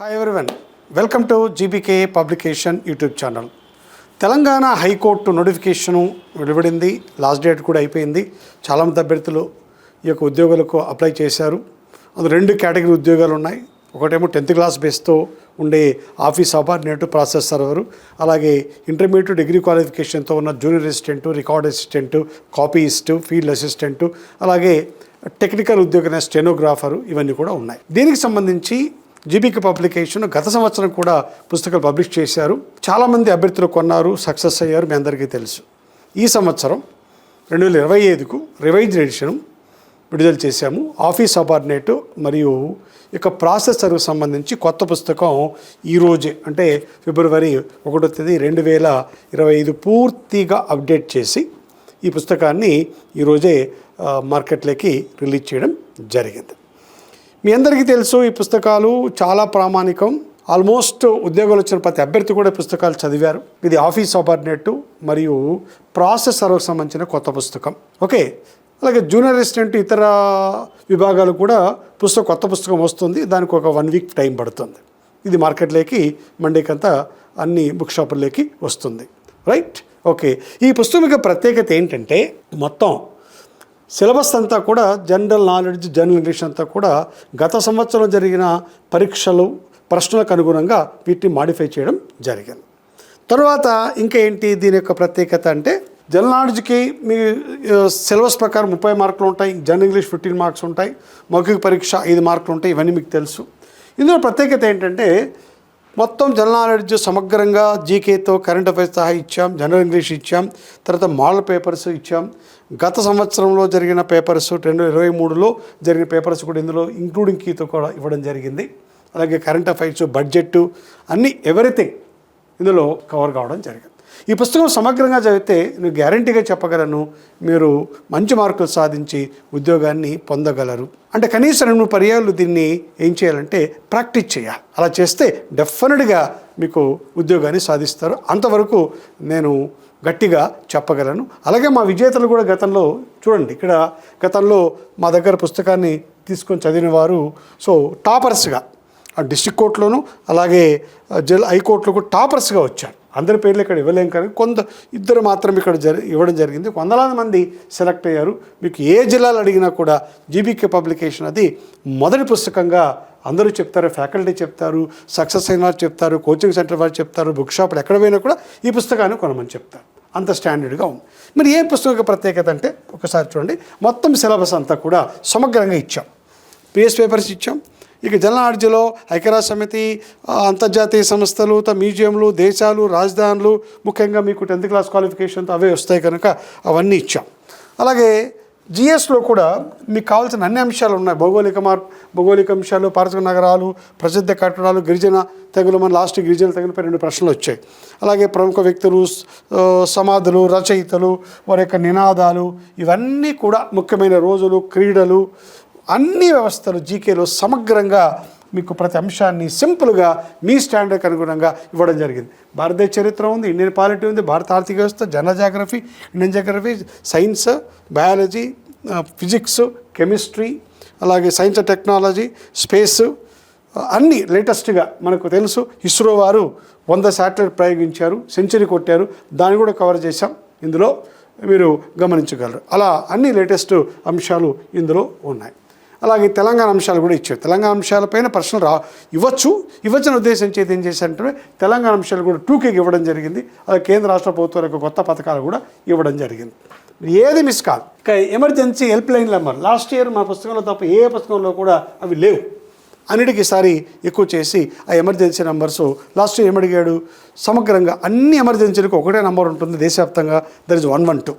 Hi everyone welcome to GBK publication YouTube channel Telangana high court notification వెలువడింది last date కూడా అయిపోయింది. చాలామంది అభ్యర్థులు ఈ యొక్క ఉద్యోగాలకు అప్లై చేశారు. అందులో రెండు కేటగిరీ ఉద్యోగాలు ఉన్నాయి. ఒకటేమో టెన్త్ క్లాస్ బేస్తో ఉండే ఆఫీస్ సబార్డినేట్ ప్రాసెస్ సర్వరు అలాగే ఇంటర్మీడియట్ డిగ్రీ క్వాలిఫికేషన్తో ఉన్న junior assistant record assistant copyist field assistant అలాగే టెక్నికల్ ఉద్యోగమైన స్టెనోగ్రాఫరు ఇవన్నీ కూడా ఉన్నాయి. దీనికి సంబంధించి జీబీకే పబ్లికేషన్ గత సంవత్సరం కూడా పుస్తకాలు పబ్లిష్ చేశారు. చాలామంది అభ్యర్థులు కొన్నారు సక్సెస్ అయ్యారు మీ అందరికీ తెలుసు. ఈ సంవత్సరం రెండు వేల ఇరవై ఐదుకు రివైజ్ ఎడిషన్ విడుదల చేశాము. ఆఫీస్ సబార్డినేట్ మరియు యొక్క ప్రాసెసర్కు సంబంధించి కొత్త పుస్తకం ఈరోజే అంటే ఫిబ్రవరి ఒకటో తేదీ రెండు వేల ఇరవై ఐదు పూర్తిగా అప్డేట్ చేసి ఈ పుస్తకాన్ని ఈరోజే మార్కెట్లోకి రిలీజ్ చేయడం జరిగింది. మీ అందరికీ తెలుసు ఈ పుస్తకాలు చాలా ప్రామాణికం. ఆల్మోస్ట్ ఉద్యోగాలు వచ్చిన ప్రతి అభ్యర్థి కూడా పుస్తకాలు చదివారు. ఇది ఆఫీస్ సబార్డినేట్ మరియు ప్రాసెస్ సర్వకు సంబంధించిన కొత్త పుస్తకం. ఓకే. అలాగే జూనియర్ అసిస్టెంట్ ఇతర విభాగాలు కూడా పుస్తకం కొత్త పుస్తకం వస్తుంది. దానికి ఒక వన్ వీక్ టైం పడుతుంది. ఇది మార్కెట్లోకి మండేకంతా అన్ని బుక్ షాపుల్లోకి వస్తుంది. రైట్? ఓకే. ఈ పుస్తకం యొక్క ప్రత్యేకత ఏంటంటే మొత్తం సిలబస్ అంతా కూడా జనరల్ నాలెడ్జ్ జనరల్ ఇంగ్లీష్ అంతా కూడా గత సంవత్సరం జరిగిన పరీక్షలు ప్రశ్నలకు అనుగుణంగా వీటిని మాడిఫై చేయడం జరిగింది. తర్వాత ఇంకా ఏంటి దీని యొక్క ప్రత్యేకత అంటే జనరల్ నాలెడ్జ్కి మీ సిలబస్ ప్రకారం ముప్పై మార్కులు ఉంటాయి జనరల్ ఇంగ్లీష్ ఫిఫ్టీన్ మార్క్స్ ఉంటాయి మౌఖిక పరీక్ష ఐదు మార్కులు ఉంటాయి ఇవన్నీ మీకు తెలుసు. ఇందులో ప్రత్యేకత ఏంటంటే మొత్తం జనరల్ నాలెడ్జ్ సమగ్రంగా జీకేతో కరెంట్ అఫైర్స్ సహా ఇచ్చాం జనరల్ ఇంగ్లీష్ ఇచ్చాం తర్వాత మోడల్ పేపర్స్ ఇచ్చాం. గత సంవత్సరంలో జరిగిన పేపర్స్ రెండు వేల ఇరవై మూడులో జరిగిన పేపర్స్ కూడా ఇందులో ఇంక్లూడింగ్ కీతో కూడా ఇవ్వడం జరిగింది. అలాగే కరెంట్ అఫైర్స్ బడ్జెట్ అన్నీ ఎవ్రీథింగ్ ఇందులో కవర్ కావడం జరిగింది. ఈ పుస్తకం సమగ్రంగా చదివితే నేను గ్యారంటీగా చెప్పగలను మీరు మంచి మార్కులు సాధించి ఉద్యోగాన్ని పొందగలరు. అంటే కనీసం రెండు పర్యాలు దీన్ని ఏం చేయాలంటే ప్రాక్టీస్ చేయాలి. అలా చేస్తే డెఫినెట్గా మీకు ఉద్యోగాన్ని సాధిస్తారు. అంతవరకు నేను గట్టిగా చెప్పగలను. అలాగే మా విజేతలు కూడా గతంలో చూడండి ఇక్కడ గతంలో మా దగ్గర పుస్తకాన్ని తీసుకొని చదివిన వారు సో టాపర్స్గా డిస్టిక్ కోర్టులోను అలాగే జల్ హైకోర్టులో కూడా టాపర్స్గా వచ్చారు అందరి పేర్లు ఇక్కడ ఇవ్వలేం కానీ కొంత ఇద్దరు మాత్రం ఇక్కడ జరి ఇవ్వడం జరిగింది. వందలాది మంది సెలెక్ట్ అయ్యారు. మీకు ఏ జిల్లాలు అడిగినా కూడా జీబీకే పబ్లికేషన్ అది మొదటి పుస్తకంగా అందరూ చెప్తారు. ఫ్యాకల్టీ చెప్తారు సక్సెస్ అయిన వారు చెప్తారు కోచింగ్ సెంటర్ వారు చెప్తారు బుక్ షాప్లు ఎక్కడ పోయినా కూడా ఈ పుస్తకాన్ని కొనమని చెప్తారు. అంత స్టాండర్డ్గా ఉంది. మరి ఏ పుస్తకం ప్రత్యేకత అంటే ఒకసారి చూడండి. మొత్తం సిలబస్ అంతా కూడా సమగ్రంగా ఇచ్చాం. ప్రీవియస్ పేపర్స్ ఇచ్చాం. ఇక జనరల్ ఐక్యరాజ్య సమితి అంతర్జాతీయ సంస్థలు మ్యూజియంలు దేశాలు రాజధానులు ముఖ్యంగా మీకు టెన్త్ క్లాస్ క్వాలిఫికేషన్తో అవే వస్తాయి కనుక అవన్నీ ఇచ్చాం. అలాగే జిఎస్లో కూడా మీకు కావాల్సిన అన్ని అంశాలు ఉన్నాయి. భౌగోళిక మార్ భౌగోళిక అంశాలు పారిశ్రామిక నగరాలు ప్రసిద్ధ కట్టడాలు గిరిజన తెగులు మన లాస్ట్ గిరిజన తెగులపై రెండు ప్రశ్నలు వచ్చాయి. అలాగే ప్రముఖ వ్యక్తులు సమాధులు రచయితలు వారి యొక్క నినాదాలు ఇవన్నీ కూడా ముఖ్యమైన రోజులు క్రీడలు అన్ని వ్యవస్థలు జీకేలో సమగ్రంగా మీకు ప్రతి అంశాన్ని సింపుల్గా మీ స్టాండర్డ్కి అనుగుణంగా ఇవ్వడం జరిగింది. భారతదేశ చరిత్ర ఉంది ఇండియన్ పాలిటీ ఉంది భారత ఆర్థిక వ్యవస్థ general geography Indian geography science biology physics chemistry అలాగే సైన్స్ అండ్ టెక్నాలజీ స్పేస్ అన్నీ లేటెస్ట్గా మనకు తెలుసు. ఇస్రో వారు వంద శాటిలైట్ ప్రయోగించారు సెంచరీ కొట్టారు. దాన్ని కూడా కవర్ చేశాం. ఇందులో మీరు గమనించగలరు. అలా అన్ని లేటెస్ట్ అంశాలు ఇందులో ఉన్నాయి. అలాగే తెలంగాణ అంశాలు కూడా ఇచ్చారు. తెలంగాణ అంశాలపైన ప్రశ్నలు రా ఇవ్వచ్చు. ఇవ్వచ్చిన ఉద్దేశం చేతి ఏం చేశారంటే తెలంగాణ అంశాలు కూడా టూకేకి ఇవ్వడం జరిగింది. అలాగే కేంద్ర రాష్ట్ర ప్రభుత్వాల యొక్క కొత్త పథకాలు కూడా ఇవ్వడం జరిగింది. ఏది మిస్ కాదు. ఇక emergency help line number. Last year మా పుస్తకంలో తప్ప ఏ పుస్తకంలో కూడా అవి లేవు. అన్నిటికీ ఈసారి ఎక్కువ చేసి ఆ ఎమర్జెన్సీ నెంబర్స్ లాస్ట్ ఇయర్ ఏమడిగాడు? సమగ్రంగా అన్ని ఎమర్జెన్సీలకు ఒకటే నెంబర్ ఉంటుంది దేశవ్యాప్తంగా. There is one one two.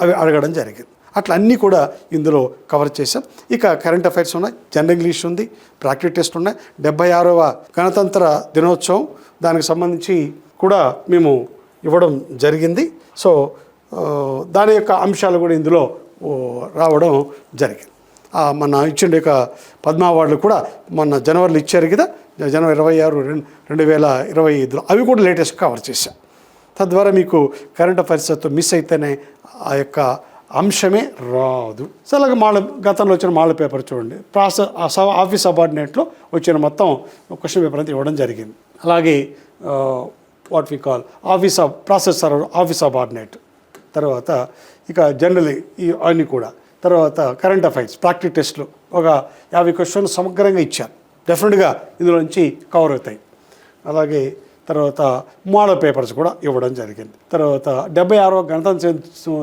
అవి అడగడం జరిగింది. అట్లా అన్నీ కూడా ఇందులో కవర్ చేశాం. ఇక కరెంట్ అఫైర్స్ ఉన్నాయి. జనరల్ ఇంగ్లీష్ ఉంది. ప్రాక్టీస్ టెస్ట్ ఉన్నాయి. డెబ్బై ఆరవ గణతంత్ర దినోత్సవం దానికి సంబంధించి కూడా మేము ఇవ్వడం జరిగింది. సో దాని యొక్క అంశాలు కూడా ఇందులో రావడం జరిగింది. మన ఇచ్చిన యొక్క పద్మ అవార్డులు కూడా మొన్న జనవరిలో ఇచ్చారు కదా. జనవరి ఇరవై ఆరు రెండు రెండు వేల ఇరవై ఐదులో. అవి కూడా లేటెస్ట్ కవర్ చేశాం. తద్వారా మీకు కరెంట్ అఫైర్స్తో మిస్ అయితేనే ఆ యొక్క అంశమే రాదు. సో అలాగే మాల గతంలో వచ్చిన మాల పేపర్ చూడండి. ప్రాసెస్ ఆఫీస్ సబార్డినేట్లో వచ్చిన మొత్తం క్వశ్చన్ పేపర్ అంతా ఇవ్వడం జరిగింది. అలాగే what we call office of process server office subordinate. తర్వాత ఇక జనరల్ ఈ అన్నీ కూడా. తర్వాత కరెంట్ అఫైర్స్ ప్రాక్టీస్ టెస్ట్లు. ఒక యాభై క్వశ్చన్లు సమగ్రంగా ఇచ్చారు. డెఫినెట్గా ఇందులో నుంచి కవర్ అవుతాయి. అలాగే తర్వాత మోడల్ పేపర్స్ కూడా ఇవ్వడం జరిగింది. తర్వాత డెబ్బై ఆరవ గణతంత్ర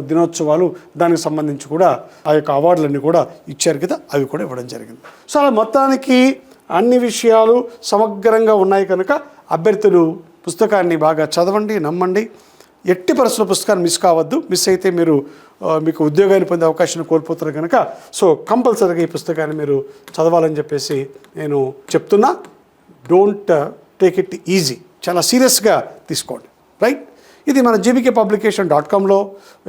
దినోత్సవాలు దానికి సంబంధించి కూడా ఆ యొక్క అవార్డులన్నీ కూడా ఇచ్చారు కదా అవి కూడా ఇవ్వడం జరిగింది. సో అలా మొత్తానికి అన్ని విషయాలు సమగ్రంగా ఉన్నాయి కనుక అభ్యర్థులు పుస్తకాన్ని బాగా చదవండి నమ్మండి. ఎట్టి పరిస్థితుల పుస్తకాన్ని మిస్ కావద్దు. మిస్ అయితే మీరు మీకు ఉద్యోగాన్ని పొందే అవకాశం కోల్పోతారు కనుక సో కంపల్సరీగా ఈ పుస్తకాన్ని మీరు చదవాలని చెప్పేసి నేను చెప్తున్నా. డోంట్ టేక్ ఇట్ ఈజీ చాలా సీరియస్గా తీసుకోండి రైట్? ఇది మన GBK publication dot కామ్లో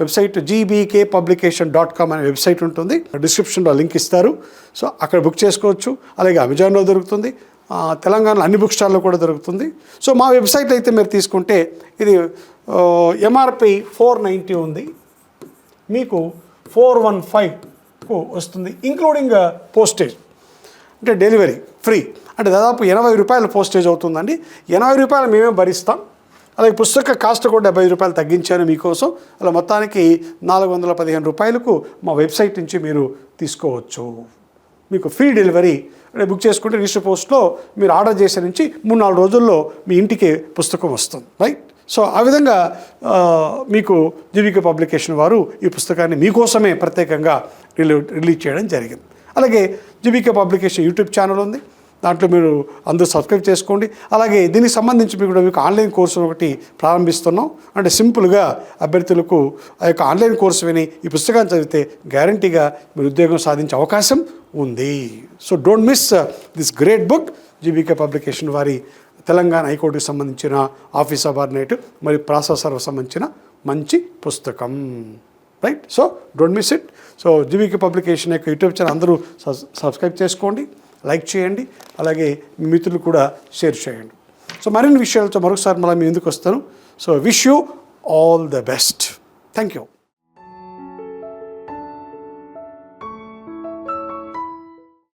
website GBK publication dot com అనే వెబ్సైట్ ఉంటుంది. డిస్క్రిప్షన్లో లింక్ ఇస్తారు. సో అక్కడ బుక్ చేసుకోవచ్చు. అలాగే అమెజాన్లో దొరుకుతుంది. తెలంగాణలో అన్ని బుక్ స్టాల్లో కూడా దొరుకుతుంది. సో మా వెబ్సైట్ అయితే మీరు తీసుకుంటే ఇది ఎంఆర్పి ఫోర్ నైంటీ ఉంది. మీకు ఫోర్ వన్ ఫైవ్కు వస్తుంది ఇంక్లూడింగ్ పోస్టేజ్ అంటే డెలివరీ ఫ్రీ అంటే దాదాపు ఎనభై రూపాయల పోస్టేజ్ అవుతుందండి. ఎనభై రూపాయలు మేమే భరిస్తాం. అలాగే పుస్తక కాస్ట్ కూడా డెబ్బై రూపాయలు తగ్గించాను మీకోసం. అలా మొత్తానికి నాలుగు వందల పదిహేను రూపాయలకు మా వెబ్సైట్ నుంచి మీరు తీసుకోవచ్చు. మీకు ఫ్రీ డెలివరీ అంటే బుక్ చేసుకుంటే రిజిస్టర్ పోస్ట్లో మీరు ఆర్డర్ చేసే నుంచి మూడు నాలుగు రోజుల్లో మీ ఇంటికి పుస్తకం వస్తుంది. రైట్? సో ఆ విధంగా మీకు జీవిక పబ్లికేషన్ వారు ఈ పుస్తకాన్ని మీకోసమే ప్రత్యేకంగా రిలీ రిలీజ్ చేయడం జరిగింది. అలాగే జీవిక పబ్లికేషన్ యూట్యూబ్ ఛానల్ ఉంది. దాంట్లో మీరు అందరూ సబ్స్క్రైబ్ చేసుకోండి. అలాగే దీనికి సంబంధించి మీకు కూడా మీకు ఆన్లైన్ కోర్సు ఒకటి ప్రారంభిస్తున్నాం. అంటే సింపుల్గా అభ్యర్థులకు ఆ యొక్క ఆన్లైన్ కోర్సు విని ఈ పుస్తకాన్ని చదివితే గ్యారంటీగా మీరు ఉద్యోగం సాధించే అవకాశం ఉంది. So don't miss this great book GBK publication వారి తెలంగాణ హైకోర్టుకి సంబంధించిన ఆఫీస్ సబార్డినేట్ మరియు ప్రాసెసర్ సంబంధించిన మంచి పుస్తకం. Right? So don't miss it. So GBK publication యొక్క యూట్యూబ్ ఛానల్ అందరూ సబ్- సబ్స్క్రైబ్ చేసుకోండి. లైక్ చేయండి. అలాగే మీ మిత్రులు కూడా షేర్ చేయండి. సో మరిన్ని విషయాలతో మరొకసారి మళ్ళీ మీ ఎందుకు వస్తాను. So wish you all the best thank you